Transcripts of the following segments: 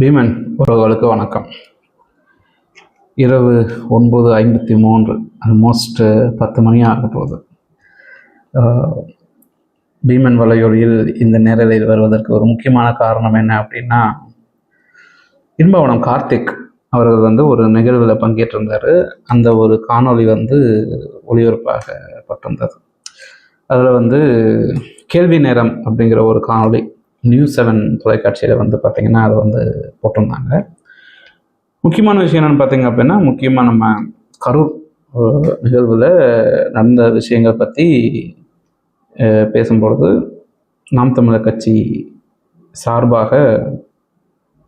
பீமன் உறவுகளுக்கு வணக்கம். இரவு ஒன்பது ஐம்பத்தி மூன்று ஆல்மோஸ்ட் பத்து மணி ஆக போகுது. பீமன் வலையொலியில் இந்த நேரலையில் வருவதற்கு ஒரு முக்கியமான காரணம் என்ன அப்படின்னா இன்பவனம் கார்த்திக் அவர்கள் வந்து ஒரு நிகழ்வில் பங்கேற்றிருந்தார். அந்த ஒரு காணொளி வந்து ஒளிபரப்பாகப்பட்டிருந்தது அதில் வந்து கேள்வி நேரம் அப்படிங்கிற ஒரு காணொளி நியூஸ் செவன் தொலைக்காட்சியில் வந்து பார்த்திங்கன்னா அதை வந்து போட்டிருந்தாங்க. முக்கியமான விஷயம் என்னென்னு பார்த்தீங்க அப்படின்னா முக்கியமாக நம்ம கரூர் நிகழ்வில் நடந்த விஷயங்கள் பற்றி பேசும்பொழுது நாம் தமிழர் கட்சி சார்பாக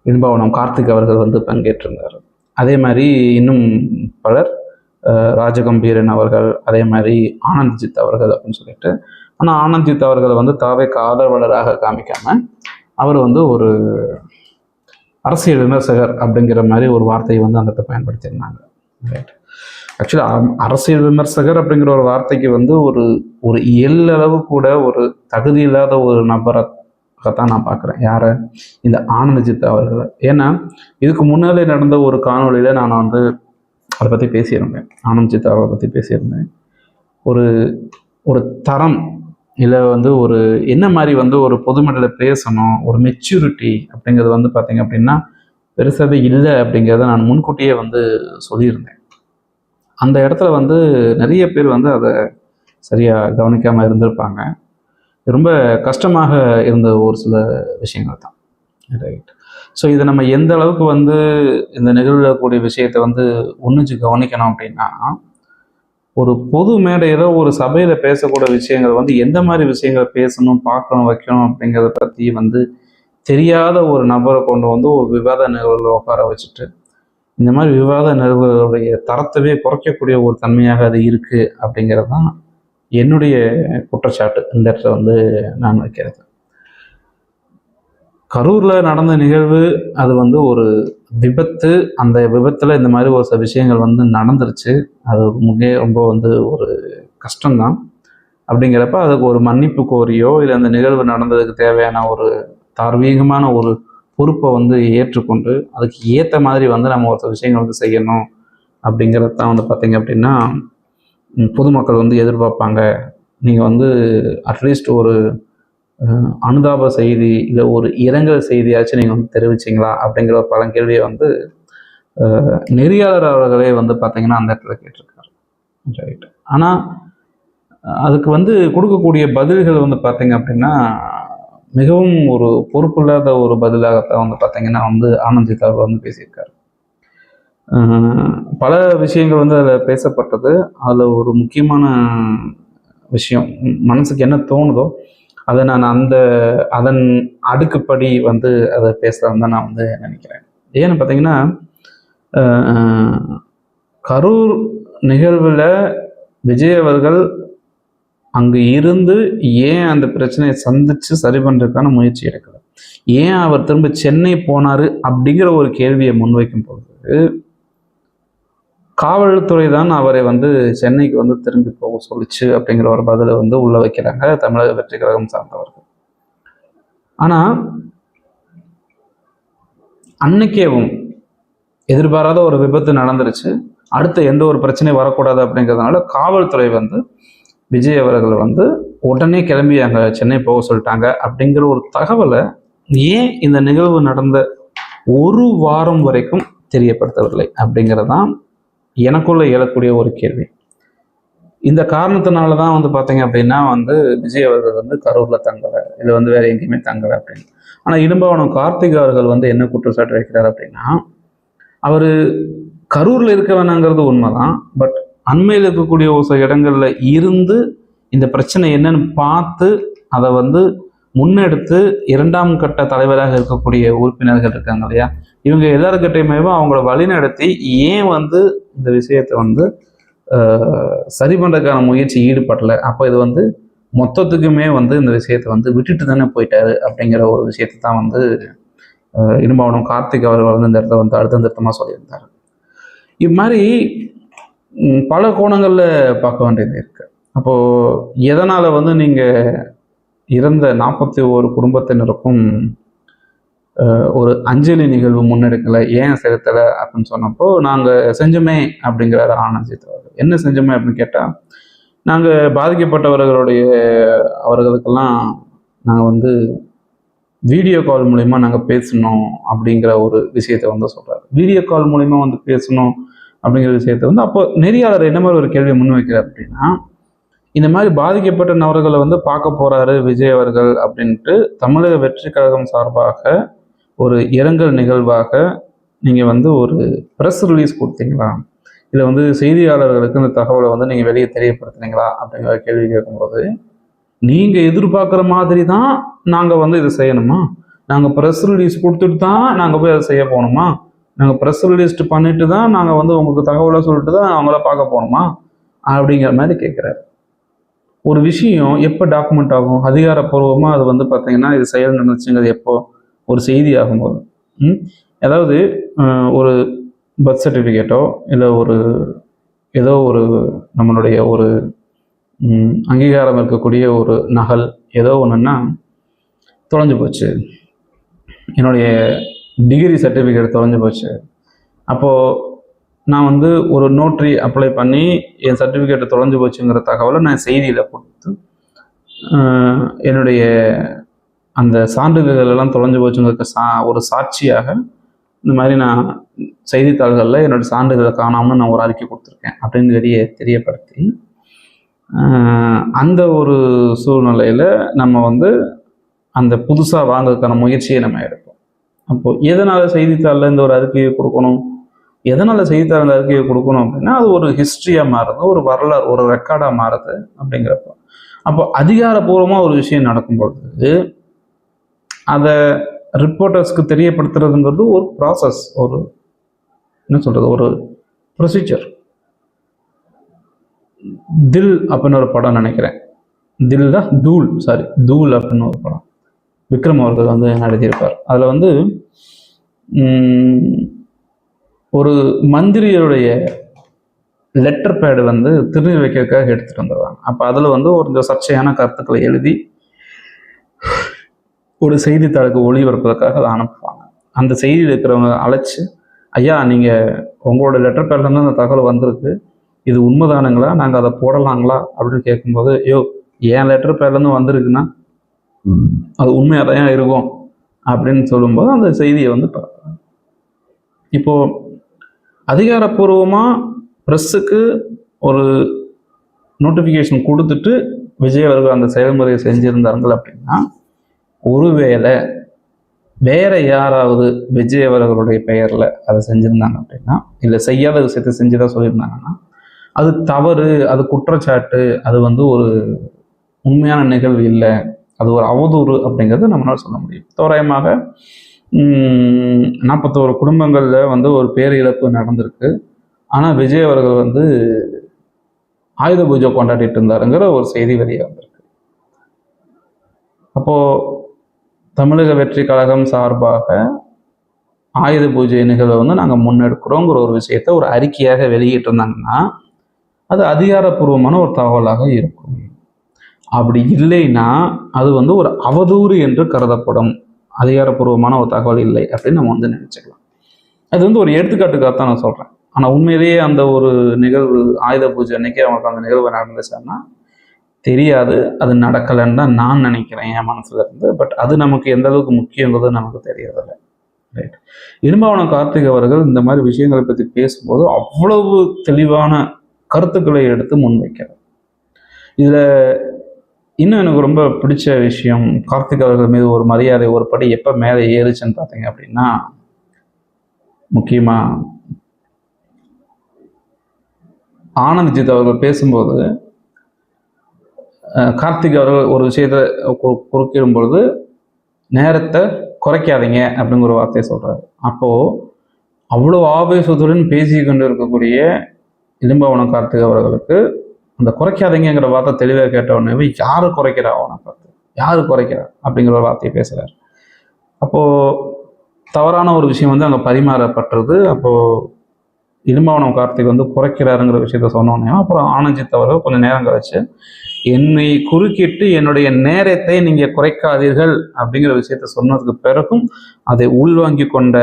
இன்பவனம் கார்த்திக் அவர்கள் வந்து பங்கேற்றிருந்தார். அதே மாதிரி இன்னும் பலர் ராஜகம்பீரன் அவர்கள் அதே மாதிரி ஆனந்த்ஜித் அவர்கள் அப்படின்னு சொல்லிட்டு ஆனால் ஆனந்த்ஜித் அவர்களை வந்து தாவேக்கு ஆதரவாளராக காமிக்காம அவர் வந்து ஒரு அரசியல் விமர்சகர் அப்படிங்கிற மாதிரி ஒரு வார்த்தையை வந்து அந்த பயன்படுத்தியிருந்தாங்க. ரைட் ஆக்சுவலாக அரசியல் விமர்சகர் அப்படிங்கிற ஒரு வார்த்தைக்கு வந்து ஒரு ஒரு எல்லளவு கூட ஒரு தகுதி இல்லாத ஒரு நபராகத்தான் நான் பார்க்குறேன். யாரை? இந்த ஆனந்தஜித் அவர்களை. ஏன்னா இதுக்கு முன்னாலே நடந்த ஒரு காணொலியில் நான் வந்து அதை பற்றி பேசியிருந்தேன். ஆனந்த்ஜித் அவரை பற்றி பேசியிருந்தேன். ஒரு ஒரு தரம் இல்லை வந்து ஒரு என்ன மாதிரி வந்து ஒரு பொதுமடலில் பேசணும் ஒரு மெச்சூரிட்டி அப்படிங்கிறது வந்து பார்த்தீங்க அப்படின்னா பெருசாகவே இல்லை அப்படிங்கிறத நான் முன்கூட்டியே வந்து சொல்லியிருந்தேன். அந்த இடத்துல வந்து நிறைய பேர் வந்து அதை சரியாக கவனிக்காமல் இருந்திருப்பாங்க. ரொம்ப கஷ்டமாக இருந்த ஒரு சில விஷயங்கள் தான். ரைட் ஸோ இதை நம்ம எந்த அளவுக்கு வந்து இந்த நிகழ்வில் கூடிய விஷயத்தை வந்து ஒன்றிச்சு கவனிக்கணும் அப்படின்னா ஒரு பொது மேடையில் ஒரு சபையில் பேசக்கூடிய விஷயங்கள் வந்து எந்த மாதிரி விஷயங்களை பேசணும் பார்க்கணும் வைக்கணும் அப்படிங்கிறத பற்றி வந்து தெரியாத ஒரு நபரை கொண்டு வந்து ஒரு விவாத நிகழ்வில் உட்கார வச்சுட்டு இந்த மாதிரி விவாத நிகழ்வுகளுடைய தரத்தவே குறைக்கக்கூடிய ஒரு தன்மையாக அது இருக்குது அப்படிங்கிறது தான் என்னுடைய குற்றச்சாட்டு. இந்த இடத்துல வந்து நான் வைக்கிறது. கரூரில் நடந்த நிகழ்வு அது வந்து ஒரு விபத்து அந்த விபத்தில் இந்த மாதிரி ஒரு சில விஷயங்கள் வந்து நடந்துருச்சு. அது முன்னே ரொம்ப வந்து ஒரு கஷ்டம்தான். அப்படிங்கிறப்ப அதுக்கு ஒரு மன்னிப்பு கோரியோ இல்லை அந்த நிகழ்வு நடந்ததுக்கு தேவையான ஒரு தார்மீகமான ஒரு பொறுப்பை வந்து ஏற்றுக்கொண்டு அதுக்கு ஏற்ற மாதிரி வந்து நம்ம ஒரு சில விஷயங்கள் வந்து செய்யணும் அப்படிங்கிறது தான் வந்து பார்த்தீங்க அப்படின்னா பொதுமக்கள் வந்து எதிர்பார்ப்பாங்க. நீங்கள் வந்து அட்லீஸ்ட் ஒரு அனுதாப செய்தி இல்லை ஒரு இரங்கல் செய்தியாச்சும் நீங்கள் வந்து தெரிவிச்சிங்களா அப்படிங்கிற ஒரு பழங்கேள்வியை வந்து நெறியாளர் அவர்களே வந்து பார்த்தீங்கன்னா அந்த இடத்துல கேட்டிருக்காரு. ரைட் ஆனால் அதுக்கு வந்து கொடுக்கக்கூடிய பதில்கள் வந்து பார்த்தீங்க அப்படின்னா மிகவும் ஒரு பொறுப்பில்லாத ஒரு பதிலாகத்தான் வந்து பார்த்தீங்கன்னா வந்து ஆனந்தித் அவர் வந்து பேசியிருக்காரு. பல விஷயங்கள் வந்து அதில் பேசப்பட்டது. அதில் ஒரு முக்கியமான விஷயம் மனசுக்கு என்ன தோணுதோ அதை நான் அந்த அதன் அடுக்குப்படி வந்து அதை பேசலாம் தான் நான் வந்து நினைக்கிறேன். ஏன்னு பார்த்தீங்கன்னா கரூர் நிகழ்வில் விஜய் அவர்கள் அங்கு இருந்து ஏன் அந்த பிரச்சனையை சந்தித்து சரி பண்ணுறதுக்கான முயற்சி எடுக்கல? ஏன் அவர் திரும்ப சென்னை போனார் அப்படிங்கிற ஒரு கேள்வியை முன்வைக்கும் பொழுது காவல்துறை தான் அவரை வந்து சென்னைக்கு வந்து திரும்பி போக சொல்லுச்சு அப்படிங்கிற ஒரு பதிலை வந்து உள்ள வைக்கிறாங்க தமிழக வெற்றி கழகம் சார்ந்தவர்கள். ஆனா அன்னைக்கேவும் எதிர்பாராத ஒரு விபத்து நடந்துருச்சு. அடுத்த எந்த ஒரு பிரச்சனையும் வரக்கூடாது அப்படிங்கிறதுனால காவல்துறை வந்து விஜய் அவர்கள் வந்து உடனே கிளம்பி அங்கே சென்னை போக சொல்லிட்டாங்க அப்படிங்கிற ஒரு தகவலை ஏன் இந்த நிகழ்வு நடந்த ஒரு வாரம் வரைக்கும் தெரியப்படுத்தவில்லை அப்படிங்கிறதான் எனக்குள்ளே எழக்கூடிய ஒரு கேள்வி. இந்த காரணத்தினால தான் வந்து பார்த்தீங்க அப்படின்னா வந்து விஜய் அவர்கள் வந்து கரூரில் தங்கலை. இல்லை வந்து வேறு எங்கேயுமே தங்கலை அப்படின்னு. ஆனால் இடும்பவனம் கார்த்திக் அவர்கள் வந்து என்ன குற்றச்சாட்டு வைக்கிறார் அப்படின்னா அவர் கரூரில் இருக்க வேணாங்கிறது உண்மைதான். பட் அண்மையில் இருக்கக்கூடிய ஒரு சில இடங்களில் இருந்து இந்த பிரச்சனை என்னன்னு பார்த்து அதை வந்து முன்னெடுத்து இரண்டாம் கட்ட தலைவராக இருக்கக்கூடிய உறுப்பினர்கள் இருக்காங்க இல்லையா? இவங்க எல்லாருக்கிட்டையுமே அவங்கள வழிநடத்தி ஏன் வந்து இந்த விஷயத்தை வந்து சரி பண்ணுறதுக்கான முயற்சி ஈடுபடலை? அப்போ இது வந்து மொத்தத்துக்குமே வந்து இந்த விஷயத்தை வந்து விட்டுட்டு தானே போயிட்டாரு அப்படிங்கிற ஒரு விஷயத்தை தான் வந்து ஆஹ், கார்த்திக் அவர்கள் வந்து இந்த இடத்த வந்து அடுத்த திருத்தமாக சொல்லியிருந்தார். இது மாதிரி பல கோணங்களில் பார்க்க வேண்டியது இருக்கு. அப்போது எதனால் வந்து நீங்கள் இறந்த நாற்பத்தி ஒரு குடும்பத்தினருக்கும் ஒரு அஞ்சலி நிகழ்வு முன்னெடுக்கலை ஏன் செலுத்தலை அப்படின்னு சொன்னப்போ நாங்கள் செஞ்சோமே அப்படிங்கிறாரு ஆனந்த் அவர்கள். என்ன செஞ்சோமே அப்படின்னு கேட்டால் நாங்கள் பாதிக்கப்பட்டவர்களுடைய அவர்களுக்கெல்லாம் நாங்கள் வந்து வீடியோ கால் மூலிமா நாங்கள் பேசணும் அப்படிங்கிற ஒரு விஷயத்தை வந்து சொல்கிறார் வீடியோ கால் மூலிமா வந்து பேசணும் அப்படிங்கிற விஷயத்தை வந்து அப்போ நெறியாளர் என்ன மாதிரி ஒரு கேள்வியை முன்வைக்கிறார் அப்படின்னா இந்த மாதிரி பாதிக்கப்பட்ட நபர்களை வந்து பார்க்க போறாரு விஜய் அவர்கள் அப்படின்ட்டு தமிழக வெற்றி கழகம் சார்பாக ஒரு இரங்கல் நிகழ்வாக நீங்கள் வந்து ஒரு ப்ரெஸ் ரிலீஸ் கொடுத்தீங்களா? இல்லை வந்து செய்தியாளர்களுக்கு இந்த தகவலை வந்து நீங்கள் வெளியே தெரியப்படுத்துனீங்களா? அப்படிங்கிற கேள்வி கேட்கும்போது நீங்கள் எதிர்பார்க்குற மாதிரி தான் நாங்கள் வந்து இதை செய்யணுமா? நாங்கள் ப்ரெஸ் ரிலீஸ் கொடுத்துட்டு தான் நாங்கள் போய் அதை செய்ய போகணுமா? நாங்கள் ப்ரெஸ் ரிலீஸ் பண்ணிட்டு தான் நாங்கள் வந்து உங்களுக்கு தகவலை சொல்லிட்டு தான் அவங்கள பார்க்க போகணுமா? அப்படிங்கிற மாதிரி கேட்குறாரு. ஒரு விஷயம் எப்போ டாக்குமெண்ட் ஆகும்? அதிகாரப்பூர்வமாக அது வந்து பார்த்தீங்கன்னா இது செயல் நடந்துச்சுங்கிறது எப்போ? ஒரு செய்தி ஆகும்போது அதாவது ஒரு பர்த் சர்டிஃபிகேட்டோ இல்லை ஒரு ஏதோ ஒரு நம்மளுடைய ஒரு அங்கீகாரம் இருக்கக்கூடிய ஒரு நகல் ஏதோ ஒன்றுன்னா தொலைஞ்சு போச்சு. என்னுடைய டிகிரி சர்டிஃபிகேட் தொலைஞ்சு போச்சு. அப்போது நான் வந்து ஒரு நோட்ரி அப்ளை பண்ணி என் சர்டிஃபிகேட்டை தொலைஞ்சு போச்சுங்கிற தகவலை நான் செய்தியில் கொடுத்து என்னுடைய அந்த சான்றிதழ்கள் எல்லாம் தொலைஞ்சு போச்சுங்கிறதுக்கு சா ஒரு சாட்சியாக இந்த மாதிரி நான் செய்தித்தாள்களில் என்னோட சான்றிதழை காணாமல் நான் ஒரு அறிக்கை கொடுத்துருக்கேன் அப்படின்னு வெளியே தெரியப்படுத்தி அந்த ஒரு சூழ்நிலையில் நம்ம வந்து அந்த புதுசாக வாங்கிறதுக்கான முயற்சியை நம்ம எடுப்போம். அப்போது எதனால் செய்தித்தாளில் இந்த ஒரு அறிக்கையை கொடுக்கணும்? எதனால் செய்தித்தாள் இந்த அறிக்கையை கொடுக்கணும் அப்படின்னா அது ஒரு ஹிஸ்ட்ரியாக மாறுது ஒரு வரலாறு ஒரு ரெக்கார்டாக மாறுது அப்படிங்கிறப்போ. அப்போ அதிகாரப்பூர்வமாக ஒரு விஷயம் நடக்கும் பொழுது அதை ரிப்போர்ட்டர்ஸ்க்கு தெரியப்படுத்துறதுங்கிறது ஒரு ப்ராசஸ் ஒரு என்ன சொல்கிறது ஒரு ப்ரொசீஜர் தில் அப்படின்னு ஒரு படம் நினைக்கிறேன். தில் தான் தூள் சாரி தூள் அப்படின்னு ஒரு படம். விக்ரம் அவர்கள் வந்து நடத்தியிருப்பார் அதில் வந்து ஒரு மந்திரியுடைய லெட்டர் பேடு வந்து திருநீர் வைக்கிறதுக்காக எடுத்துகிட்டு வந்துடுவாங்க அப்போ அதில் வந்து ஒரு சர்ச்சையான கருத்துக்களை எழுதி ஒரு செய்தித்தாளுக்கு ஒளிபரப்பதற்காக அதை அனுப்புவாங்க. அந்த செய்தியில் இருக்கிறவங்க அழைச்சி ஐயா நீங்கள் உங்களோட லெட்டர் பேர்லேருந்து அந்த தகவல் வந்திருக்கு. இது உண்மைதானுங்களா? நாங்கள் அதை போடலாங்களா? அப்படின்னு கேட்கும்போது ஐயோ என் லெட்டர் பேர்லேருந்து வந்திருக்குன்னா அது உண்மையாக தான் இருக்கும். அப்படின்னு சொல்லும்போது அந்த செய்தியை வந்து பார்க்கலாம் இப்போது அதிகாரப்பூர்வமாக ப்ரெஸ்ஸுக்கு ஒரு நோட்டிஃபிகேஷன் கொடுத்துட்டு விஜய் அவர்கள் அந்த செயல்முறையை செஞ்சுருந்தார்கள் அப்படின்னா ஒருவேளை வேற யாராவது விஜய் அவர்களுடைய பெயரில் அதை செஞ்சுருந்தாங்க அப்படின்னா இல்லை செய்யாத விஷயத்தை தான் சொல்லியிருந்தாங்கன்னா அது தவறு அது குற்றச்சாட்டு அது வந்து ஒரு உண்மையான நிகழ்வு இல்லை அது ஒரு அவதூறு அப்படிங்கிறத நம்மளால் சொல்ல முடியும். தோராயமாக நாற்பத்தோரு குடும்பங்களில் வந்து ஒரு பேர் இழப்பு நடந்திருக்கு. ஆனால் விஜய் அவர்கள் வந்து ஆயுத பூஜை கொண்டாடிட்டு இருந்தாருங்கிற ஒரு செய்தி வெளியே வந்திருக்கு. அப்போது தமிழக வெற்றி கழகம் சார்பாக ஆயுத பூஜை நிகழ்வை வந்து நாங்கள் முன்னெடுக்கிறோங்கிற ஒரு விஷயத்த ஒரு அறிக்கையாக வெளியிட்டிருந்தாங்கன்னா அது அதிகாரப்பூர்வமான ஒரு தகவலாக இருக்கும். அப்படி இல்லைன்னா அது வந்து ஒரு அவதூறு என்று கருதப்படும். அதிகாரப்பூர்வமான ஒரு தகவல் இல்லை அப்படின்னு நம்ம வந்து நினச்சிக்கலாம். அது வந்து ஒரு எடுத்துக்காட்டுக்காக தான் நான் சொல்கிறேன் ஆனால் உண்மையிலேயே அந்த ஒரு நிகழ்வு ஆயுத பூஜை அன்னைக்கு அவங்களுக்கு அந்த நிகழ்வு நடந்துச்சுன்னா தெரியாது அது நடக்கலைன்னு தான் நான் நினைக்கிறேன் என் மனசுல இருந்து. பட் அது நமக்கு எந்த அளவுக்கு முக்கியங்கிறது நமக்கு தெரியறதில்ல ரைட் இடும்பாவனம் கார்த்திக் அவர்கள் இந்த மாதிரி விஷயங்களை பற்றி பேசும்போது அவ்வளவு தெளிவான கருத்துக்களை எடுத்து முன்வைக்கிறார். இதில் இன்னும் எனக்கு ரொம்ப பிடிச்ச விஷயம் கார்த்திக் அவர்கள் மீது ஒரு மரியாதை ஒரு படி எப்போ மேலே ஏறுச்சுன்னு பார்த்தீங்க அப்படின்னா முக்கியமாக ஆனந்த்ஜித் அவர்கள் பேசும்போது கார்த்திக் அவர்கள் ஒரு விஷயத்தை கு- குறுக்கிடும் பொழுது நேரத்தை குறைக்காதீங்க அப்படிங்கிற ஒரு வார்த்தையை சொல்கிறார் அப்போது அவ்வளோ ஆவேசத்துடன் பேசி கொண்டு இருக்கக்கூடிய இளம்பவனம் கார்த்திக் அவர்களுக்கு அந்த குறைக்காதீங்கிற வார்த்தை தெளிவாக கேட்ட உடனே குறைக்கிறா அவனை பார்த்து? யார் குறைக்கிறா? அப்படிங்கிற ஒரு வார்த்தையை பேசுகிறார் அப்போது தவறான ஒரு விஷயம் வந்து அங்கே பரிமாறப்பட்டது. அப்போது இடும்பாவனம் கார்த்திக் வந்து குறைக்கிறாருங்கிற விஷயத்த சொன்னோன்னே அப்புறம் ஆனந்த்ஜித் அவர்கள் கொஞ்சம் நேரம் கழிச்சு என்னை குறுக்கிட்டு என்னுடைய நேரத்தை நீங்கள் குறைக்காதீர்கள் அப்படிங்கிற விஷயத்த சொன்னதுக்கு பிறகும் அதை உள்வாங்கி கொண்ட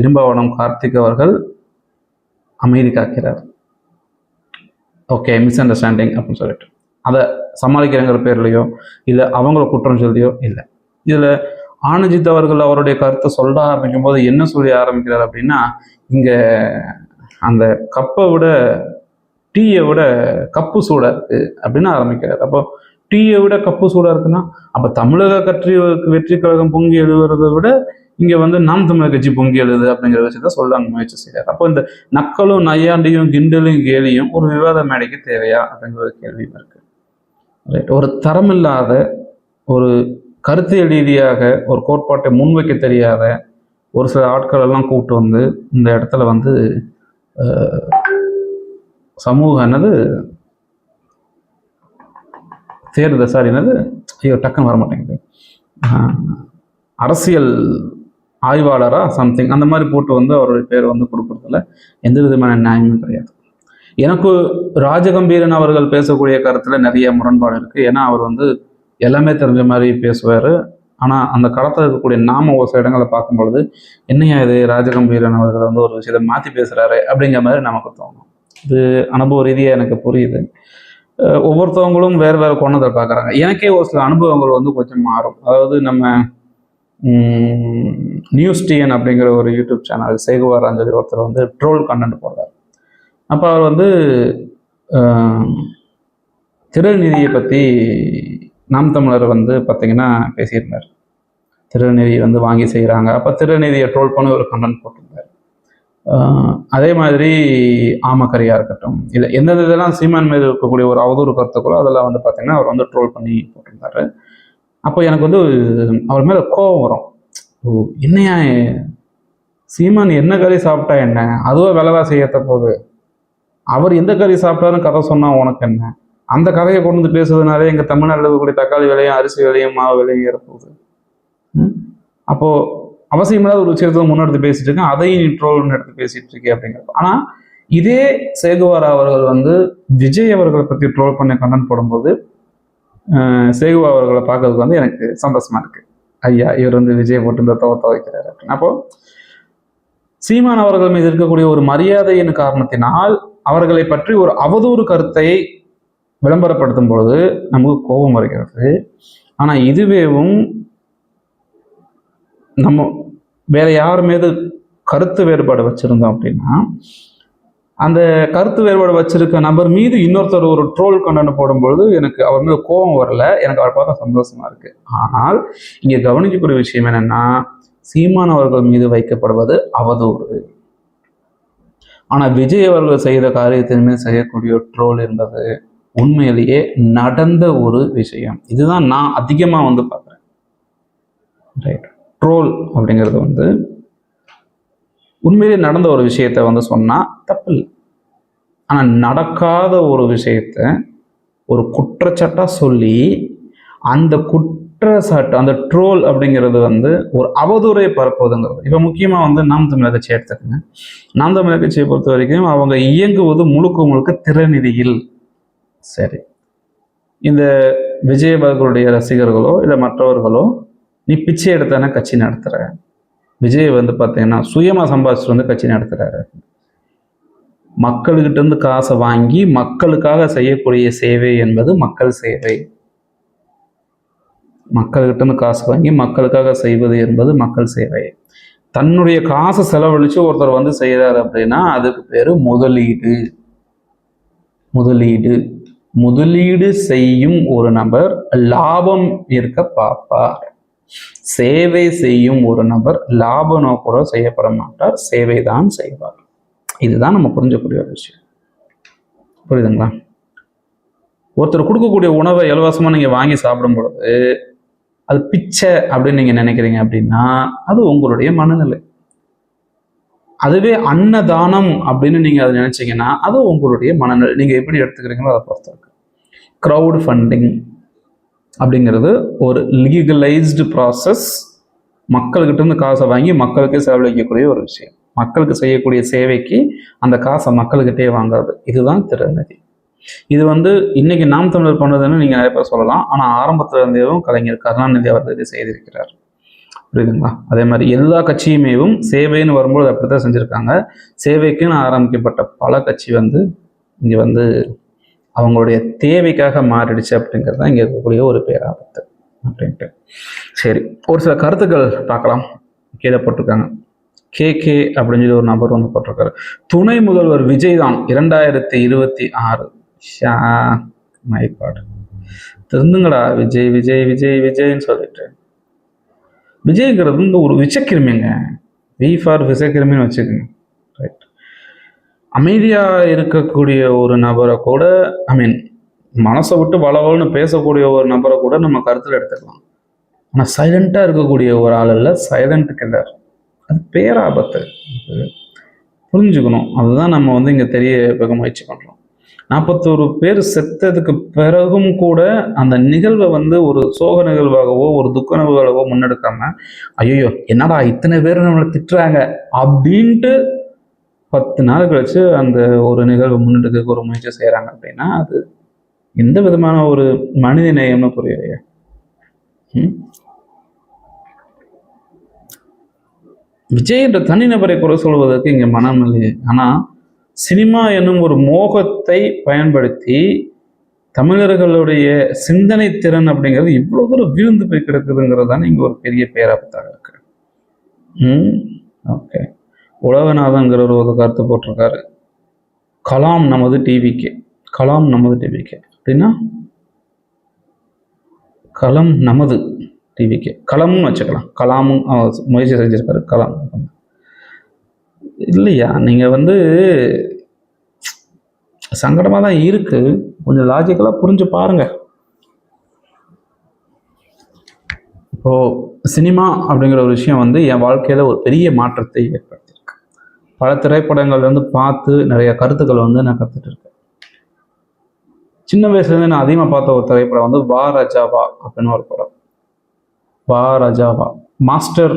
இடும்பவனம் கார்த்திக் அவர்கள் அமைதி காக்கிறார். ஓகே மிஸ் அண்டர்ஸ்டாண்டிங் அப்படின்னு சொல்லிட்டு. அதை சமாளிக்கிறங்கிற பேர்லையோ இல்லை அவங்கள குற்றம் சொல்லியோ இல்லை. இதில் ஆனஜித் அவர்கள் அவருடைய கருத்தை சொல்ல ஆரம்பிக்கும் போது என்ன சொல்லி ஆரம்பிக்கிறார் அப்படின்னா இங்கே அந்த கப்பை விட டீயை விட கப்பு சூடாக இருக்கு அப்படின்னு ஆரம்பிக்கிறார். அப்போ டீயை விட கப்பு சூடாக இருக்குன்னா அப்போ தமிழக கற்றி வெற்றி கழகம் பொங்கி எழுதுறதை விட இங்கே வந்து நாம் தமிழர் கட்சி பொங்கி எழுது அப்படிங்கிற விஷயத்த சொல்ல முயற்சி செய்கிறார். அப்போ இந்த நக்கலும் நையாண்டியும் கிண்டலும் கேலியும் ஒரு விவாத மேடைக்கு தேவையா அப்படிங்கிற ஒரு கேள்வியும் இருக்கு. ரைட் ஒரு தரமில்லாத ஒரு கருத்தியல் ரீதியாக ஒரு கோட்பாட்டை முன்வைக்க தெரியாத ஒரு சில ஆட்கள் எல்லாம் கூப்பிட்டு வந்து இந்த இடத்துல வந்து சமூக என்னது தேர்தல் சாரி என்னது ஐயோ டக்குன்னு வர மாட்டேங்குது அரசியல் ஆய்வாளராக சம்திங் அந்த மாதிரி போட்டு வந்து அவருடைய பேர் வந்து கொடுக்குறதுல எந்த விதமான நியாயமும் கிடையாது. எனக்கு ராஜகம்பீரன் அவர்கள் பேசக்கூடிய கருத்தில் நிறைய முரண்பாடு இருக்குது ஏன்னா அவர் வந்து எல்லாமே தெரிஞ்ச மாதிரி பேசுவார். ஆனால் அந்த களத்தில் இருக்கக்கூடிய நாம ஒரு சில இடங்களை பார்க்கும் பொழுது என்னையா இது ராஜகம்பீரன் அவர்கள் வந்து ஒரு விஷயத்தை மாற்றி பேசுகிறாரு அப்படிங்கிற மாதிரி நமக்கு தோணும். இது அனுபவ ரீதியாக எனக்கு புரியுது. ஒவ்வொருத்தவங்களும் வேறு வேறு கோணத்தில் பார்க்குறாங்க எனக்கே ஒரு சில அனுபவங்கள் வந்து கொஞ்சம் மாறும். அதாவது நம்ம நியூஸ் டிஎன் அப்படிங்கிற ஒரு யூடியூப் சேனல் சேகுவார் அஞ்சலி ஒருத்தர் வந்து ட்ரோல் கண்டென்ட் போடுறார். அப்போ அவர் வந்து திருநிதியை பற்றி நாம் தமிழர் வந்து பார்த்தீங்கன்னா பேசியிருந்தார். திருநிதி வந்து வாங்கி செய்கிறாங்க அப்போ திருநிதியை ட்ரோல் பண்ணி ஒரு கண்டென்ட் போட்டிருந்தார் அதே மாதிரி ஆமக்கரையாக இருக்கட்டும். இல்லை எந்தெந்த இதெல்லாம் சீமான் மீது இருக்கக்கூடிய ஒரு அவதூறு கருத்துக்களோ அதெல்லாம் வந்து பார்த்தீங்கன்னா அவர் வந்து ட்ரோல் பண்ணி போட்டிருந்தாரு. அப்போ எனக்கு வந்து அவர் மேலே கோபம் வரும். ஓ என்னையா சீமான் என்ன கறி சாப்பிட்டா என்ன? அதுவும் விலைவாசி ஏற்ற போகுது. அவர் எந்த கறி சாப்பிட்டாருன்னு கதை சொன்னால் உனக்கு என்ன? அந்த கதையை கொண்டு வந்து பேசுறதுனாலே எங்கள் தமிழ்நாட்டில் இருக்கக்கூடிய தக்காளி விலையும் அரிசி விலையும் மாவு விலையும் ஏறப்போகுது. அப்போது அவசியமில்லாத ஒரு விஷயத்தை முன்னெடுத்து பேசிட்டு இருக்கேன். அதையும் நீ ட்ரோல்னு எடுத்து பேசிட்டு இருக்கே அப்படிங்கிறப்ப. ஆனால் இதே சேகுவாரா அவர்கள் வந்து விஜய் அவர்களை பற்றி ட்ரோல் பண்ண கண்டென்ட் போடும்போது சேகுவா அவர்களை பார்க்கறதுக்கு வந்து எனக்கு சந்தோஷமா இருக்கு. ஐயா இவர் வந்து விஜய் போட்டு இந்த துவ துவைக்கிறாரு அப்படின்னு. அப்போ சீமான் அவர்கள் மீது இருக்கக்கூடிய ஒரு மரியாதையின் காரணத்தினால் அவர்களை பற்றி ஒரு அவதூறு கருத்தை விளம்பரப்படுத்தும் பொழுது நமக்கு கோபம் வருகிறது. ஆனால் இதுவேவும் நம்ம வேற யார் மீது கருத்து வேறுபாடு வச்சுருந்தோம் அப்படின்னா அந்த கருத்து வேறுபாடு வச்சிருக்க நபர் மீது இன்னொருத்தர் ஒரு ட்ரோல் கண்டன போடும்பொழுது எனக்கு அவர் மீது கோபம் வரல எனக்கு அவர் பார்த்தா சந்தோஷமா இருக்கு. ஆனால் இங்கே கவனிக்கக்கூடிய விஷயம் என்னன்னா சீமான் அவர்கள் மீது வைக்கப்படுவது அவதூறு. ஆனால் விஜய் அவர்கள் செய்த காரியத்தின் மீது செய்யக்கூடிய ட்ரோல் என்பது உண்மையிலேயே நடந்த ஒரு விஷயம். இதுதான் நான் அதிகமாக வந்து பார்க்குறேன். ரைட் ட்ரோல் அப்படிங்கிறது வந்து உண்மையிலே நடந்த ஒரு விஷயத்த வந்து சொன்னால் தப்பு இல்லை. ஆனால் நடக்காத ஒரு விஷயத்த ஒரு குற்றச்சாட்டாக சொல்லி அந்த குற்றச்சாட்டு அந்த ட்ரோல் அப்படிங்கிறது வந்து ஒரு அவதூறை பரப்புவதுங்கிறது. இப்போ முக்கியமாக வந்து நாம் தமிழர் கட்சியை எடுத்துக்கோங்க. நாம் தமிழர் கட்சியை பொறுத்த வரைக்கும் அவங்க இயங்குவது முழுக்க முழுக்க திறநிதியில். சரி. இந்த விஜய் ரசிகர்களோ இல்லை மற்றவர்களோ நீ பிச்சை எடுத்தானே கட்சி நடத்துகிற விஜய் வந்து பார்த்தீங்கன்னா சுயமாக சம்பாதிச்சுட்டு வந்து கட்சி நடத்துகிறாரு மக்கள்கிட்டேருந்து காசை வாங்கி மக்களுக்காக செய்யக்கூடிய சேவை என்பது மக்கள் சேவை. மக்கள்கிட்டேருந்து காசு வாங்கி மக்களுக்காக செய்வது என்பது மக்கள் சேவை. தன்னுடைய காசை செலவழித்து ஒருத்தர் வந்து செய்கிறார் அப்படின்னா அதுக்கு பேர் முதலீடு. முதலீடு. முதலீடு செய்யும் ஒரு நபர் லாபம் இருக்க பார்ப்பார். சேவை செய்யும் ஒரு நபர் லாப நோக்கோட செய்யப்பட மாட்டார். சேவை தான் செய்வார். இதுதான் நம்ம புரிஞ்சக்கூடிய ஒரு விஷயம். புரியுதுங்களா? ஒருத்தர் கொடுக்கக்கூடிய உணவை இலவசமா நீங்க வாங்கி சாப்பிடும் பொழுது அது பிச்சை அப்படின்னு நீங்க நினைக்கிறீங்க அப்படின்னா அது உங்களுடைய மனநிலை. அதுவே அன்னதானம் அப்படின்னு நீங்க அதை நினைச்சீங்கன்னா அது உங்களுடைய மனநிலை. நீங்க எப்படி எடுத்துக்கிறீங்களோ அதை பொறுத்திருக்கு க்ரௌட் ஃபண்டிங் அப்படிங்கிறது ஒரு லீகலைஸ்டு ப்ராசஸ் மக்கள்கிட்ட இருந்து காசை வாங்கி மக்களுக்கு செலவழிக்கக்கூடிய ஒரு விஷயம். மக்களுக்கு செய்யக்கூடிய சேவைக்கு அந்த காசை மக்கள்கிட்டே வாங்குறது. இதுதான் திறநிதி இது வந்து இன்னைக்கு நாம் தமிழர் பண்ணதுன்னு நீங்கள் நிறைய பேர் சொல்லலாம். ஆனால் ஆரம்பத்தில் இருந்தேவும் கலைஞர் கருணாநிதி அவர்கள் இதை செய்திருக்கிறார். புரியுதுங்களா? அதே மாதிரி எல்லா கட்சியுமேவும் சேவைன்னு வரும்போது அப்படி தான் செஞ்சுருக்காங்க. சேவைக்குன்னு ஆரம்பிக்கப்பட்ட பல கட்சி வந்து இங்கே வந்து அவங்களுடைய தேவைக்காக மாறிடுச்சு அப்படிங்கிறது தான் இங்கே இருக்கக்கூடிய ஒரு பேராபத்து அப்படின்ட்டு. சரி ஒரு சில கருத்துக்கள் பார்க்கலாம். கீழே போட்டிருக்காங்க. கே கே அப்படின்னு சொல்லி ஒரு நபர் வந்து போட்டிருக்காரு. துணை முதல்வர் விஜய் தான் இரண்டாயிரத்தி இருபத்தி ஆறு. ஷா மைபாடு திருந்துங்கடா விஜய் விஜய் விஜய் விஜய்ன்னு சொல்லிட்டு. விஜய்ங்கிறது வந்து ஒரு விஷக்கிருமிங்க வி ஃபார் விஷக்கிருமின்னு வச்சுக்கோங்க. அமைதியாக இருக்கக்கூடிய ஒரு நபரை கூட ஐ மீன் மனசை விட்டு வளவல்னு பேசக்கூடிய ஒரு நபரை கூட நம்ம கருத்தில் எடுத்துக்கலாம். ஆனால் சைலண்ட்டாக இருக்கக்கூடிய ஒரு ஆள் இல்லை சைலண்ட் கில்லர் அது பேராபத்து. புரிஞ்சுக்கணும். அதுதான் நம்ம வந்து இங்கே தெரிய வைக்க முயற்சி பண்ணுறோம் நாற்பத்தோரு பேர் செத்ததுக்கு பிறகும் கூட அந்த நிகழ்வை வந்து ஒரு சோக நிகழ்வாகவோ ஒரு துக்க நிகழ்வாகவோ முன்னெடுக்காம ஐயோ என்னடா இத்தனை பேர் நம்மளை திட்டுறாங்க? அப்படின்ட்டு பத்து நாள் கழித்து அந்த ஒரு நிகழ்வு முன்னெடுக்க ஒரு முயற்சி செய்கிறாங்க அப்படின்னா அது எந்த விதமான ஒரு மனித நேயம்னு புரியலையா. ம்? விஜய் என்ற தனிநபரை குறை சொல்வதற்கு இங்கே மனம் இல்லையே ஆனால் சினிமா என்னும் ஒரு மோகத்தை பயன்படுத்தி தமிழர்களுடைய சிந்தனை திறன் அப்படிங்கிறது இவ்வளோ தூரம் வீழ்ந்து போய் கிடக்குதுங்கிறது தான் இங்கே ஒரு பெரிய பேராபத்தாக இருக்கு. ம்? ஓகே. உலகநாதங்கிற ஒரு கருத்து போட்டிருக்காரு. கலாம் நமது டிவிக்கு கலாம் நமது டிவிக்கு அப்படின்னா கலம் நமது டிவிக்கு கலம்னு வச்சுக்கலாம். கலாமும் அவர் முயற்சி செஞ்சிருக்காரு கலாம். இல்லையா? நீங்கள் வந்து சங்கடமாக தான் இருக்குது கொஞ்சம் லாஜிக்கலாக புரிஞ்சு பாருங்கள் இப்போ சினிமா அப்படிங்கிற ஒரு விஷயம் வந்து என் வாழ்க்கையில் ஒரு பெரிய மாற்றத்தை ஏற்படுத்தி பல திரைப்படங்கள் வந்து பார்த்து நிறைய கருத்துக்கள் வந்து நான் கற்றுட்டு இருக்கேன் சின்ன வயசுலேருந்து நான் அதிகமாக பார்த்த ஒரு திரைப்படம் வந்து வா ரஜாவா அப்படின்னு ஒரு படம். வா ரஜாவா மாஸ்டர்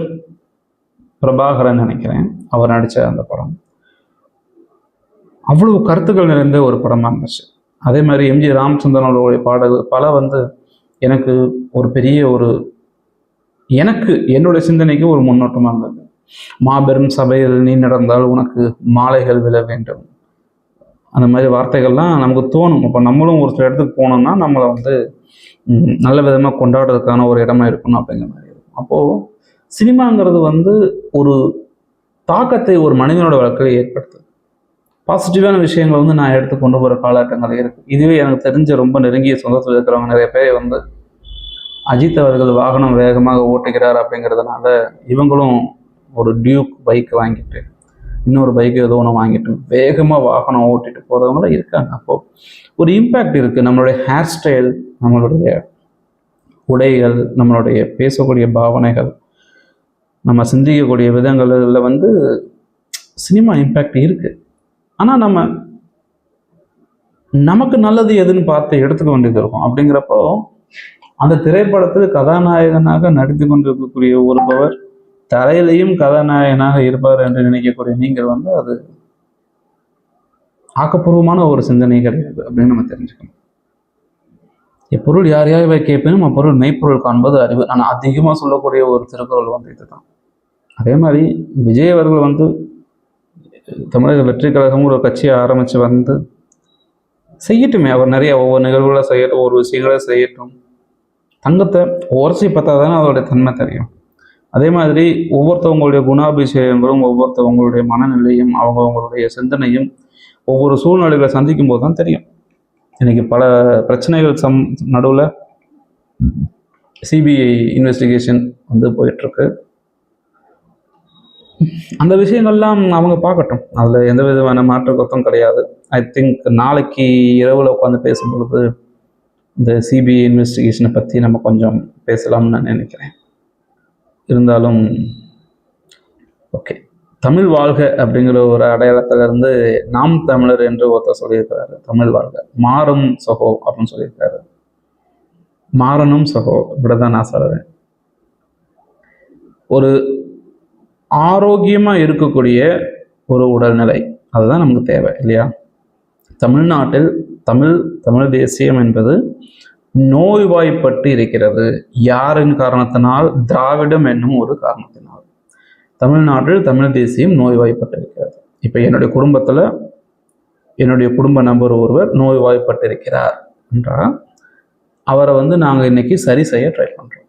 பிரபாகரன் நினைக்கிறேன் அவர் நடித்த அந்த படம். அவ்வளவு கருத்துக்கள் நிறைந்த ஒரு படமாக இருந்துச்சு. அதே மாதிரி எம்ஜி ராமச்சந்திரன் அவர்களுடைய பாடல்கள் பல வந்து எனக்கு ஒரு பெரிய ஒரு எனக்கு என்னுடைய சிந்தனைக்கு ஒரு முன்னோட்டமாக இருந்தது. மாபெரும் சபையில் நீ நடந்தால் உனக்கு மாலைகள் விழ வேண்டும். அந்த மாதிரி வார்த்தைகள்லாம் நமக்கு தோணும். அப்போ நம்மளும் ஒரு சில இடத்துக்கு போனோம்னா நம்மளை வந்து நல்ல விதமாக கொண்டாடுறதுக்கான ஒரு இடமா இருக்கணும் அப்படிங்கிற மாதிரி இருக்கும். அப்போது சினிமாங்கிறது வந்து ஒரு தாக்கத்தை ஒரு மனிதனோட வாழ்க்கையில் ஏற்படுத்துது. பாசிட்டிவான விஷயங்களை வந்து நான் எடுத்து கொண்டு போகிற காலகட்டங்கள் இருக்குது இதுவே எனக்கு தெரிஞ்ச ரொம்ப நெருங்கிய சொந்தத்தில் இருக்கிறவங்க நிறைய பேர் வந்து அஜித் அவர்கள் வாகனம் வேகமாக ஓட்டுகிறார் அப்படிங்கிறதுனால இவங்களும் ஒரு டியூக் பைக் வாங்கிட்டு இன்னொரு பைக் ஏதோ ஒன்று வாங்கிட்டு வேகமாக வாகனம் ஓட்டிட்டு போகிறவங்களாம் இருக்காங்க. அப்போது ஒரு இம்பேக்ட் இருக்குது நம்மளுடைய ஹேர் ஸ்டைல் நம்மளுடைய உடைகள் நம்மளுடைய பேசக்கூடிய பாவனைகள் நம்ம சிந்திக்கக்கூடிய விதங்களில் வந்து சினிமா இம்பேக்ட் இருக்குது ஆனால் நம்ம நமக்கு நல்லது எதுன்னு பார்த்து எடுத்துக்க வேண்டியது இருக்கும். அப்படிங்கிறப்போ அந்த திரைப்படத்தில் கதாநாயகனாக நடித்து கொண்டிருக்கக்கூடிய ஒருபவர் தலையிலையும் கதாநாயகனாக இருப்பார் என்று நினைக்கக்கூடிய நீங்கள் வந்து அது ஆக்கப்பூர்வமான ஒரு சிந்தனை கிடையாது அப்படின்னு நம்ம தெரிஞ்சுக்கணும். எப்பொருள் யார் யார் இவை கேட்பினும் அப்பொருள் மெய்ப்பொருள் காண்பது அறிவு. நான் அதிகமாக சொல்லக்கூடிய ஒரு திருக்குறள் வந்து இதுதான். அதே மாதிரி விஜய் அவர்கள் வந்து தமிழக வெற்றி கழகம் ஒரு கட்சியை ஆரம்பித்து வந்து செய்யட்டுமே. அவர் நிறைய ஒவ்வொரு நிகழ்வுகளை செய்யட்டும் ஒவ்வொரு விஷயங்களை செய்யட்டும். தங்கத்தை உரசி பார்த்தா தானே அதோடைய தன்மை தெரியும். அதே மாதிரி ஒவ்வொருத்தவங்களுடைய குணாபிஷேகங்களும் ஒவ்வொருத்தவங்களுடைய மனநிலையும் அவங்கவுங்களுடைய சிந்தனையும் ஒவ்வொரு சூழ்நிலைகளை சந்திக்கும் போது தான் தெரியும். இன்னைக்கு பல பிரச்சனைகள் சம் நடுவில் சிபிஐ இன்வெஸ்டிகேஷன் வந்து போயிட்டுருக்கு. அந்த விஷயங்கள்லாம் அவங்க பார்க்கட்டும். அதில் எந்த விதமான மாற்று கருத்தும் கிடையாது. ஐ திங்க் நாளைக்கு இரவில் உட்காந்து பேசும்பொழுது இந்த சிபிஐ இன்வெஸ்டிகேஷனை பற்றி நம்ம கொஞ்சம் பேசலாம்னு நான் நினைக்கிறேன். இருந்தாலும் ஓகே தமிழ் வாழ்க அப்படிங்கிற ஒரு அடையாளத்துல இருந்து நாம் தமிழர் என்று ஒருத்தர் சொல்லியிருக்காரு தமிழ் வாழ்க. மாறும் சகோ அப்படின்னு சொல்லியிருக்காரு மாறணும் சகோ. இப்படிதான் நான் சொல்றேன். ஒரு ஆரோக்கியமா இருக்கக்கூடிய ஒரு உடல்நிலை. அதுதான் நமக்கு தேவை இல்லையா? தமிழ்நாட்டில் தமிழ் தமிழ் தேசியம் என்பது நோய்வாய்ப்பட்டு இருக்கிறது. யாரின் காரணத்தினால்? திராவிடம் என்னும் ஒரு காரணத்தினால். தமிழ்நாட்டில் தமிழ் தேசியம் நோய்வாய்ப்பட்டு இருக்கிறது. இப்போ என்னுடைய குடும்பத்தில் என்னுடைய குடும்ப நபர் ஒருவர் நோய்வாய்ப்பட்டு இருக்கிறார் என்றால் அவரை வந்து நாங்கள் இன்னைக்கு சரி செய்ய ட்ரை பண்ணுறோம்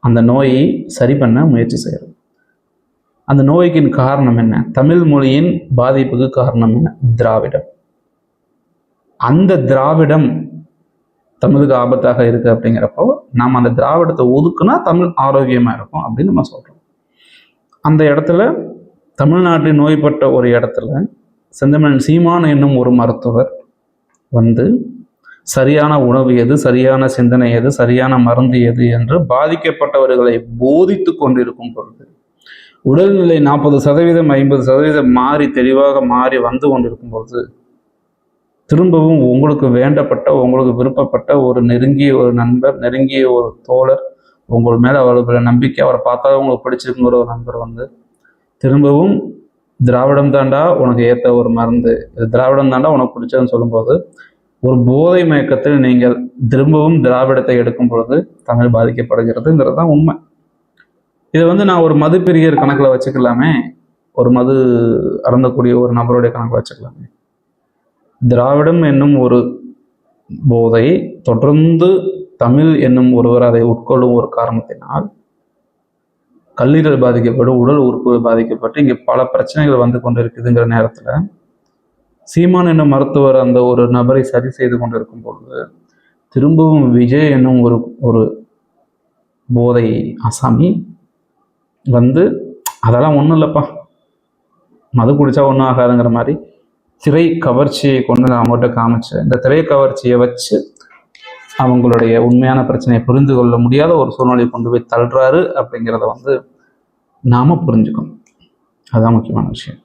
அந்த நோயை சரி பண்ண முயற்சி செய்கிறோம் அந்த நோய்க்கின் காரணம் என்ன? தமிழ் மொழியின் பாதிப்புக்கு காரணம் என்ன? திராவிடம். அந்த திராவிடம் தமிழுக்கு ஆபத்தாக இருக்குது அப்படிங்கிறப்போ நாம் அந்த திராவிடத்தை ஒதுக்குனா தமிழ் ஆரோக்கியமாக இருக்கும் அப்படின்னு நம்ம சொல்கிறோம் அந்த இடத்துல தமிழ்நாட்டில் நோய்பட்ட ஒரு இடத்துல செந்தமிழன் சீமான் என்னும் ஒரு மருத்துவர் வந்து சரியான உணவு எது சரியான சிந்தனை எது சரியான மருந்து எது என்று பாதிக்கப்பட்டவர்களை போதித்து கொண்டிருக்கும் பொழுது உடல்நிலை நாற்பது சதவீதம் ஐம்பது சதவீதம் மாறி தெளிவாக மாறி வந்து கொண்டிருக்கும் பொழுது திரும்பவும் உங்களுக்கு வேண்டப்பட்ட உங்களுக்கு விருப்பப்பட்ட ஒரு நெருங்கிய ஒரு நண்பர் நெருங்கிய ஒரு தோழர் உங்கள் மேலே அவர்களுக்கு நம்பிக்கை அவரை பார்த்தா உங்களுக்கு பிடிச்சிருக்குங்கிற ஒரு நண்பர் வந்து திரும்பவும் திராவிடம் தாண்டா உனக்கு ஏற்ற ஒரு மருந்து. இது திராவிடம் தாண்டா உனக்கு பிடிச்சதுன்னு சொல்லும்போது ஒரு போதை மயக்கத்தில் நீங்கள் திரும்பவும் திராவிடத்தை எடுக்கும் பொழுது தமிழ் பாதிக்கப்படுகிறதுங்கிறது தான் உண்மை. இதை வந்து நான் ஒரு மது பிரியர் கணக்கில் வச்சுக்கலாமே. ஒரு மது அறந்தக்கூடிய ஒரு நபருடைய கணக்கில் வச்சுக்கலாமே. திராவிடம் என்னும் ஒரு போதை தொடர்ந்து தமிழ் என்னும் ஒருவர் அதை உட்கொள்ளும் ஒரு காரணத்தினால் கல்லீரல் பாதிக்கப்படும் உடல் உறுப்புகள் பாதிக்கப்பட்டு இங்கே பல பிரச்சனைகள் வந்து கொண்டு இருக்குதுங்கிற நேரத்தில் சீமான் என்னும் மருத்துவர் அந்த ஒரு நபரை சரி செய்து கொண்டிருக்கும் பொழுது திரும்பவும் விஜய் என்னும் ஒரு ஒரு போதை அசாமி வந்து அதெல்லாம் ஒன்றும் இல்லைப்பா. மது குடித்தா ஒன்றும் ஆகாதுங்கிற மாதிரி திரை கவர்ச்சியை கொண்டு நான் அவங்ககிட்ட காமிச்சேன். இந்த திரை கவர்ச்சியை வச்சு அவங்களுடைய உண்மையான பிரச்சனையை புரிந்து கொள்ள முடியாத ஒரு சூழ்நிலையை கொண்டு போய் தள்ளுறாரு அப்படிங்கிறத வந்து நாம புரிஞ்சுக்கணும். அதுதான் முக்கியமான விஷயம்.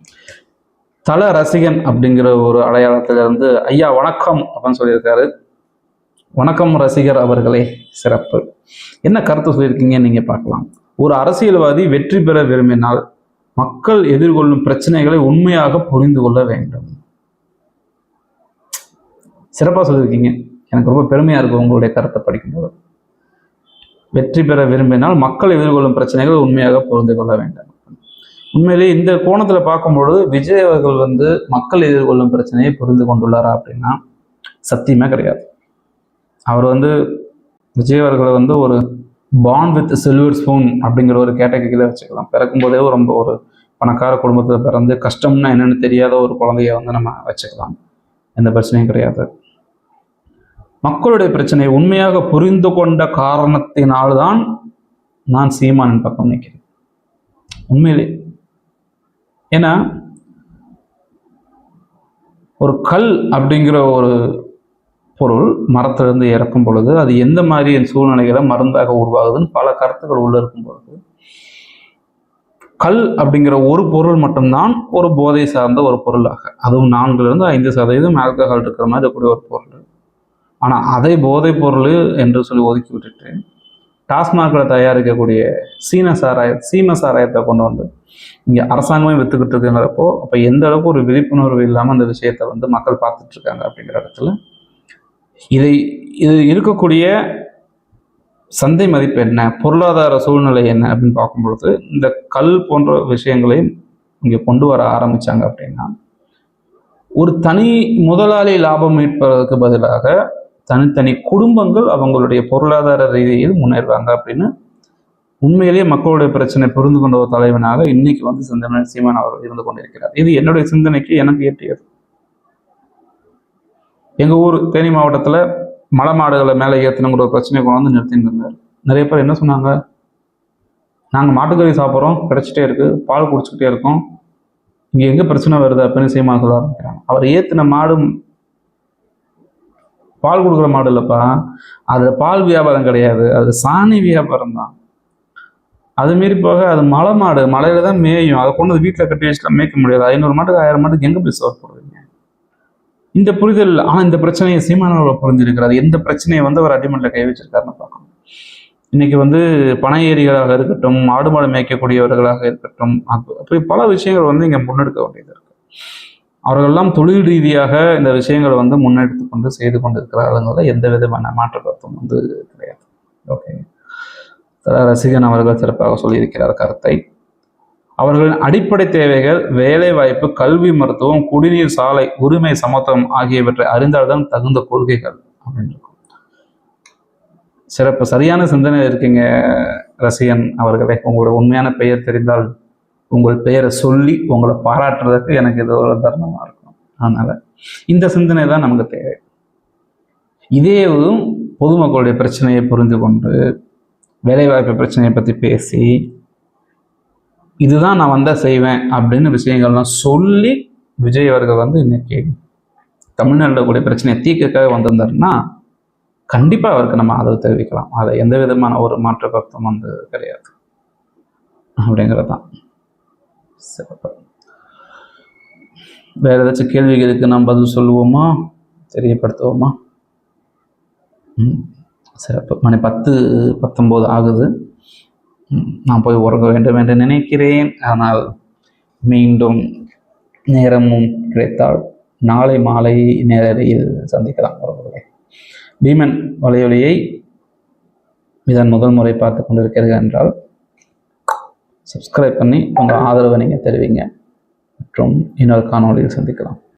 தல ரசிகன் அப்படிங்கிற ஒரு அடையாளத்திலிருந்து ஐயா வணக்கம் அப்படின்னு சொல்லியிருக்காரு. வணக்கம் ரசிகர் அவர்களே சிறப்பு. என்ன கருத்து சொல்லியிருக்கீங்க நீங்க பார்க்கலாம். ஒரு அரசியல்வாதி வெற்றி பெற விரும்பினால் மக்கள் எதிர்கொள்ளும் பிரச்சனைகளை உண்மையாக புரிந்து கொள்ள வேண்டும். சிறப்பாக சொல்லியிருக்கீங்க. எனக்கு ரொம்ப பெருமையாக இருக்கும் உங்களுடைய கருத்தை படிக்கும்போது. வெற்றி பெற விரும்பினால் மக்கள் எதிர்கொள்ளும் பிரச்சனைகள் உண்மையாக புரிந்து கொள்ள வேண்டும். உண்மையிலேயே இந்த கோணத்தில் பார்க்கும்பொழுது விஜய் அவர்கள் வந்து மக்கள் எதிர்கொள்ளும் பிரச்சனையை புரிந்து கொண்டுள்ளாரா அப்படின்னா சத்தியமே கிடையாது. அவர் வந்து விஜய் அவர்களை வந்து ஒரு பாண்ட் வித் சில்வர் ஸ்பூன் அப்படிங்கிற ஒரு கேட்டகரியில் வச்சுக்கலாம். பிறக்கும் போதே ரொம்ப ஒரு பணக்கார குடும்பத்தில் பிறந்து கஷ்டம்னா என்னென்னு தெரியாத ஒரு குழந்தைய வந்து நம்ம வச்சுக்கலாம். எந்த பிரச்சனையும் கிடையாது. மக்களுடைய பிரச்சனையை உண்மையாக புரிந்து கொண்ட காரணத்தினால்தான் நான் சீமானின் பக்கம் நிற்கிறேன். உண்மையிலே. ஏன்னா ஒரு கல் அப்படிங்கிற ஒரு பொருள் மரத்திலிருந்து இறக்கும் பொழுது அது எந்த மாதிரி சூழ்நிலைகளை மருந்தாக உருவாகுதுன்னு பல கருத்துக்கள் உள்ளே இருக்கும் பொழுது கல் அப்படிங்கிற ஒரு பொருள் மட்டும்தான் ஒரு போதை சார்ந்த ஒரு பொருளாக. அதுவும் நான்குலேருந்து ஐந்து சதவீதம் ஆல்கஹால் இருக்கிற மாதிரி இருக்கக்கூடிய ஒரு பொருள். ஆனால் அதை போதைப் பொருள் என்று சொல்லி ஒதுக்கி விட்டுட்டு டாஸ்மாகில் தயாரிக்கக்கூடிய சீன சாராய சீம சாராயத்தை கொண்டு வந்து இங்கே அரசாங்கமே வித்துக்கிட்டு இருக்குங்கிறப்போ அப்போ எந்த அளவுக்கு ஒரு விழிப்புணர்வு இல்லாமல் அந்த விஷயத்தை வந்து மக்கள் பார்த்துட்ருக்காங்க அப்படிங்கிற இடத்துல இதை இது இருக்கக்கூடிய சந்தை மதிப்பு என்ன பொருளாதார சூழ்நிலை என்ன அப்படின்னு பார்க்கும்பொழுது இந்த கல் போன்ற விஷயங்களை இங்கே கொண்டு வர ஆரம்பித்தாங்க அப்படின்னா ஒரு தனி முதலாளி லாபம் மீட்பதற்கு பதிலாக தனித்தனி குடும்பங்கள் அவங்களுடைய பொருளாதார ரீதியில் முன்னேறுவாங்க அப்படின்னு உண்மையிலேயே மக்களுடைய பிரச்சனை புரிந்து கொண்ட ஒரு தலைவனாக இன்னைக்கு வந்து சிந்தனை சீமான் அவர் இருந்து கொண்டிருக்கிறார். இது என்னுடைய சிந்தனைக்கு எனக்கு ஏற்றியது. எங்கள் ஊர் தேனி மாவட்டத்தில் மலை மாடுகளை மேலே ஏற்றணுங்கிற ஒரு பிரச்சனையை கொண்டு வந்து நிறுத்திட்டு இருந்தார். நிறைய பேர் என்ன சொன்னாங்க? நாங்கள் மாட்டுக்கறி சாப்பிட்றோம் கிடச்சிட்டே இருக்கு பால் குடிச்சிக்கிட்டே இருக்கோம். இங்கே எங்கே பிரச்சனை வருது அப்படின்னு சீமான் சொல்ல ஆரம்பிக்கிறாங்க. அவர் ஏற்றின மாடு பால் கொடுக்குற மாடு இல்லைப்பா. அதில் பால் வியாபாரம் கிடையாது. அது சாணி வியாபாரம் தான். அது மாரி போக அது மலை மாடு. மலையில தான் மேயும். அதை கொண்டு வீட்டில் கட்டி வச்சுலாம் மேய்க்க முடியாது. ஐநூறு மாட்டுக்கு ஆயிரம் மாட்டுக்கு எங்கே போய் சோறு போடுவீங்க? இந்த புரிதல் ஆனால் இந்த பிரச்சனையை சீமானவர்கள் புரிஞ்சிருக்கிறார். எந்த பிரச்சனையை வந்து அவர் அடிமண்டில் கை வச்சிருக்காருன்னு பார்க்கணும். இன்னைக்கு வந்து பனை ஏரிகளாக இருக்கட்டும் ஆடு மாடு மேய்க்கக்கூடியவர்களாக இருக்கட்டும் அப்படி பல விஷயங்கள் வந்து இங்கே முன்னெடுக்க வேண்டியது இருக்கு. அவர்களெல்லாம் தொழில் ரீதியாக இந்த விஷயங்களை வந்து முன்னெடுத்து கொண்டு செய்து கொண்டிருக்கிறார்கள் எந்த விதமான மாற்று கருத்தும் வந்து கிடையாது. ஓகே ரசிகன் அவர்கள் சிறப்பாக சொல்லியிருக்கிறார் கருத்தை. அவர்களின் அடிப்படை தேவைகள் வேலை வாய்ப்பு கல்வி மருத்துவம் குடிநீர் சாலை உரிமை சமத்துவம் ஆகியவற்றை அறிந்தால்தான் தகுந்த கொள்கைகள் அப்படின்னு இருக்கும். சிறப்பு சரியான சிந்தனை இருக்கீங்க ரசிகன் அவர்களே. உங்களோட உண்மையான பெயர் தெரிந்தால் உங்கள் பெயரை சொல்லி உங்களை பாராட்டுறதுக்கு எனக்கு இது ஒரு தருணமாக இருக்கும் அதனால் இந்த சிந்தனை தான் நமக்கு தேவை. இதேவும் பொதுமக்களுடைய பிரச்சனையை புரிந்து கொண்டு வேலைவாய்ப்பு பிரச்சனையை பற்றி பேசி இதுதான் நான் வந்தால் செய்வேன் அப்படின்னு விஷயங்கள்லாம் சொல்லி விஜய் அவர்கள் வந்து இன்னைக்கு தமிழ்நாட்டில் கூடிய பிரச்சனையை தீர்க்கக்காக வந்திருந்தாருன்னா கண்டிப்பாக அவருக்கு நம்ம ஆதரவு தெரிவிக்கலாம். அதை எந்த விதமான ஒரு மாற்று கருத்தும் வந்து கிடையாது. அப்படிங்கிறது தான் சிறப்பு. வேற ஏதாச்சும் கேள்விகளுக்கு நாம் பதில் சொல்லுவோமா? தெரியப்படுத்துவோமா? ம் சிறப்பு. மணி பத்து பத்தொம்போது ஆகுது. நான் போய் உறங்க வேண்டும் என்று நினைக்கிறேன். ஆனால் மீண்டும் நேரமும் கிடைத்தால் நாளை மாலை நேரடியில் சந்திக்கலாம். உறவுகளை பீமன் வலையொலியை இதன் முதல் முறை பார்த்து கொண்டிருக்கிறீர்கள் என்றால் சப்ஸ்கிரைப் பண்ணி உங்கள் ஆதரவை நீங்கள் தருவீங்க. மற்றும் இன்னொரு காணொலியில் சந்திக்கலாம்.